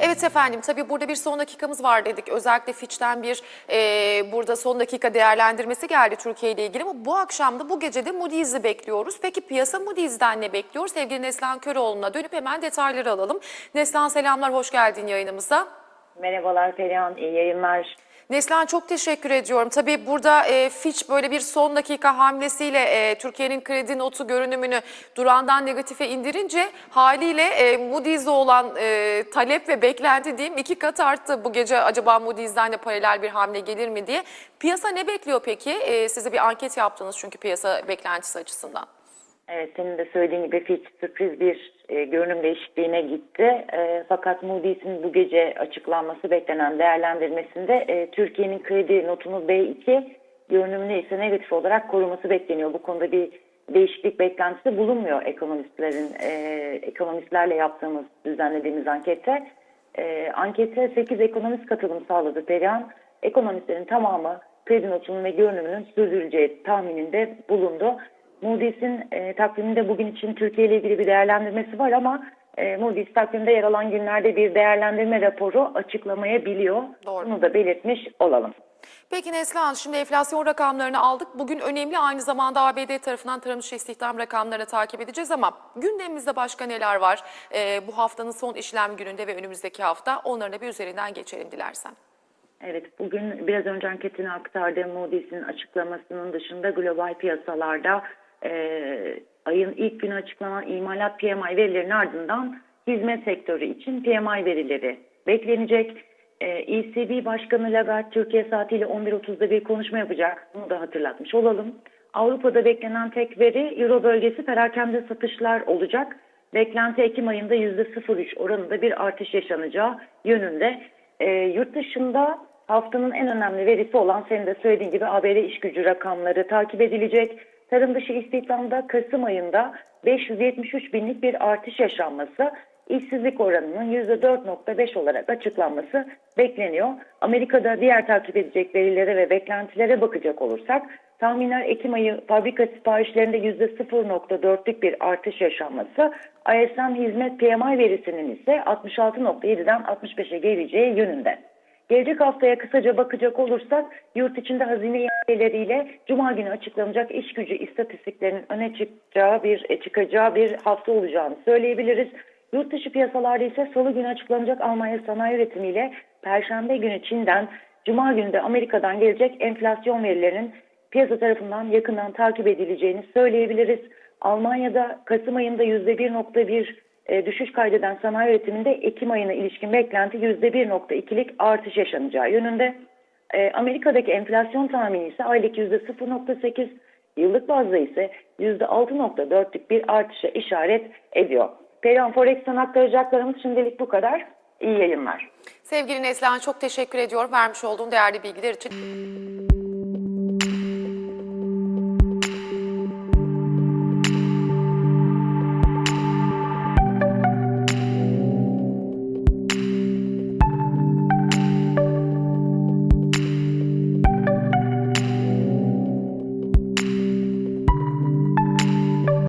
Evet efendim tabii burada bir son dakikamız var dedik. Özellikle Fitch'ten bir e, burada son dakika değerlendirmesi geldi Türkiye ile ilgili ama bu akşam da bu gece de Moody's'i bekliyoruz. Peki piyasa Moody's'den ne bekliyor? Sevgili Neslihan Köroğlu'na dönüp hemen detayları alalım. Neslihan selamlar, hoş geldin yayınımıza. Merhabalar Perihan, iyi yayınlar. Neslihan çok teşekkür ediyorum. Tabii burada e, Fitch böyle bir son dakika hamlesiyle e, Türkiye'nin kredi notu görünümünü durandan negatife indirince haliyle e, Moody's'e olan e, talep ve beklenti diyeyim iki kat arttı. Bu gece acaba Moody's'den de paralel bir hamle gelir mi diye. Piyasa ne bekliyor peki? E, size bir anket yaptınız çünkü piyasa beklentisi açısından. Evet, senin de söylediğin gibi Fitch sürpriz bir e, görünüm değişikliğine gitti. E, fakat Moody's'in bu gece açıklanması beklenen değerlendirmesinde e, Türkiye'nin kredi notunu B2 görünümünü ise negatif olarak koruması bekleniyor. Bu konuda bir değişiklik beklentisi bulunmuyor ekonomistlerin e, ekonomistlerle yaptığımız düzenlediğimiz ankette. E, ankete 8 ekonomist katılım sağladı Perihan. Ekonomistlerin tamamı kredi notunun ve görünümünün sürdürüleceği tahmininde bulundu. Moody's'in e, takviminde bugün için Türkiye ile ilgili bir değerlendirmesi var ama e, Moody's takvimde yer alan günlerde bir değerlendirme raporu açıklamayabiliyor. Doğru. Bunu da belirtmiş olalım. Peki Neslihan şimdi enflasyon rakamlarını aldık. Bugün önemli aynı zamanda ABD tarafından tarım dışı istihdam rakamlarını takip edeceğiz ama gündemimizde başka neler var? E, bu haftanın son işlem gününde ve önümüzdeki hafta onların da bir üzerinden geçelim dilersen. Evet, bugün biraz önce anketini aktardığım Moody's'in açıklamasının dışında global piyasalarda e, ayın ilk günü açıklanan imalat PMI verilerinin ardından hizmet sektörü için PMI verileri beklenecek. E, ECB Başkanı Lagarde Türkiye saatiyle 11.30'da bir konuşma yapacak. Bunu da hatırlatmış olalım. Avrupa'da beklenen tek veri Euro bölgesi perakende satışlar olacak. Beklenti Ekim ayında %0,3 oranında bir artış yaşanacağı yönünde. E, yurt dışında haftanın en önemli verisi olan senin de söylediğin gibi ABD iş gücü rakamları takip edilecek. Tarım dışı istihdamda Kasım ayında 573 binlik bir artış yaşanması, işsizlik oranının %4.5 olarak açıklanması bekleniyor. Amerika'da diğer takip edecek verilere ve beklentilere bakacak olursak, tahminler Ekim ayı fabrika siparişlerinde %0.4'lük bir artış yaşanması, ISM hizmet PMI verisinin ise 66.7'den 65'e geleceği yönünde. Gelecek haftaya kısaca bakacak olursak yurt içinde hazine iadileriyle Cuma günü açıklanacak iş gücü istatistiklerinin öne çıkacağı bir e, çıkacağı bir hafta olacağını söyleyebiliriz. Yurt dışı piyasalarda ise Salı günü açıklanacak Almanya sanayi üretimiyle Perşembe günü Çin'den, Cuma günü de Amerika'dan gelecek enflasyon verilerinin piyasa tarafından yakından takip edileceğini söyleyebiliriz. Almanya'da Kasım ayında %1.1 e, düşüş kaydeden sanayi üretiminde Ekim ayına ilişkin beklenti %1.2'lik artış yaşanacağı yönünde. E, Amerika'daki enflasyon tahmini ise aylık %0.8, yıllık bazda ise %6.4'lük bir artışa işaret ediyor. Perihan Forex'ten aktaracaklarımız şimdilik bu kadar. İyi yayınlar. Sevgili Neslihan çok teşekkür ediyorum vermiş olduğun değerli bilgiler için.